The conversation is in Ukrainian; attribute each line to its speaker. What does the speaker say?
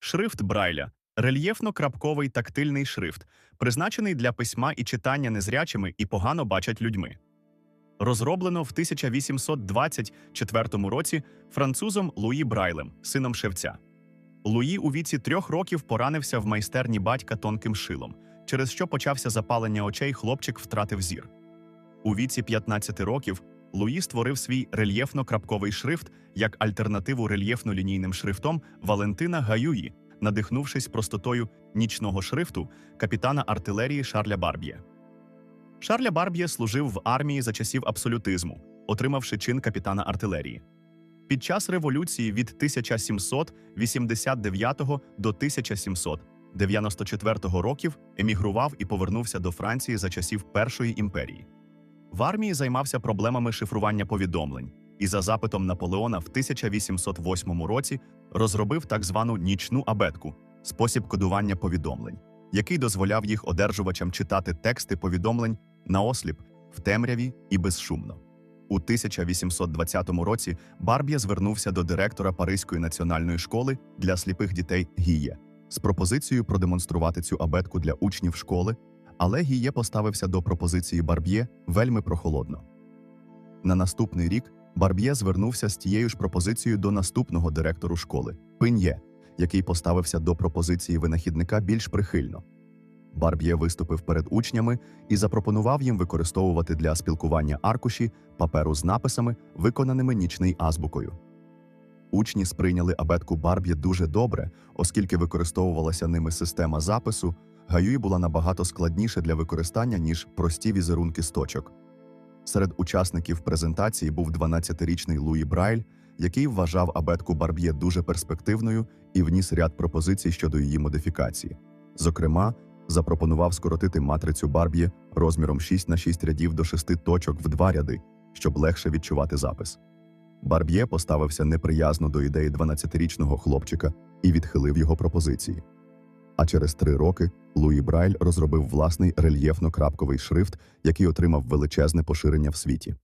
Speaker 1: Шрифт Брайля рельєфно-крапковий тактильний шрифт, призначений для письма і читання незрячими і погано бачать людьми. Розроблено в 1824 році французом Луї Брайлем, сином шевця. Луї у віці трьох років поранився в майстерні батька тонким шилом, через що почався запалення очей, хлопчик втратив зір. У віці 15 років Луї створив свій рельєфно-крапковий шрифт як альтернативу рельєфно-лінійним шрифтом Валентина Гаюї, надихнувшись простотою нічного шрифту капітана артилерії Шарля Барб'є. Шарля Барб'є служив в армії за часів абсолютизму, отримавши чин капітана артилерії. Під час революції від 1789 до 1794 років емігрував і повернувся до Франції за часів Першої імперії. В армії займався проблемами шифрування повідомлень і за запитом Наполеона в 1808 році розробив так звану нічну абетку спосіб кодування повідомлень, який дозволяв їх одержувачам читати тексти повідомлень наосліп, в темряві і безшумно. У 1820 році Барб'я звернувся до директора Паризької національної школи для сліпих дітей Гіє з пропозицією продемонструвати цю абетку для учнів школи, але Гіє поставився до пропозиції Барб'є вельми прохолодно. На наступний рік Барб'є звернувся з тією ж пропозицією до наступного директору школи Пин'є, який поставився до пропозиції винахідника більш прихильно. Барб'є виступив перед учнями і запропонував їм використовувати для спілкування аркуші паперу з написами, виконаними нічний азбукою. Учні сприйняли абетку Барб'є дуже добре, оскільки використовувалася ними система запису, Гаюї була набагато складніше для використання, ніж прості візерунки з точок. Серед учасників презентації був 12-річний Луї Брайль, який вважав абетку Барб'є дуже перспективною і вніс ряд пропозицій щодо її модифікації. Зокрема, запропонував скоротити матрицю Барб'є розміром 6 на 6 рядів до 6 точок в два ряди, щоб легше відчувати запис. Барб'є поставився неприязно до ідеї 12-річного хлопчика і відхилив його пропозиції. А через три роки Луї Брайль розробив власний рельєфно-крапковий шрифт, який отримав величезне поширення в світі.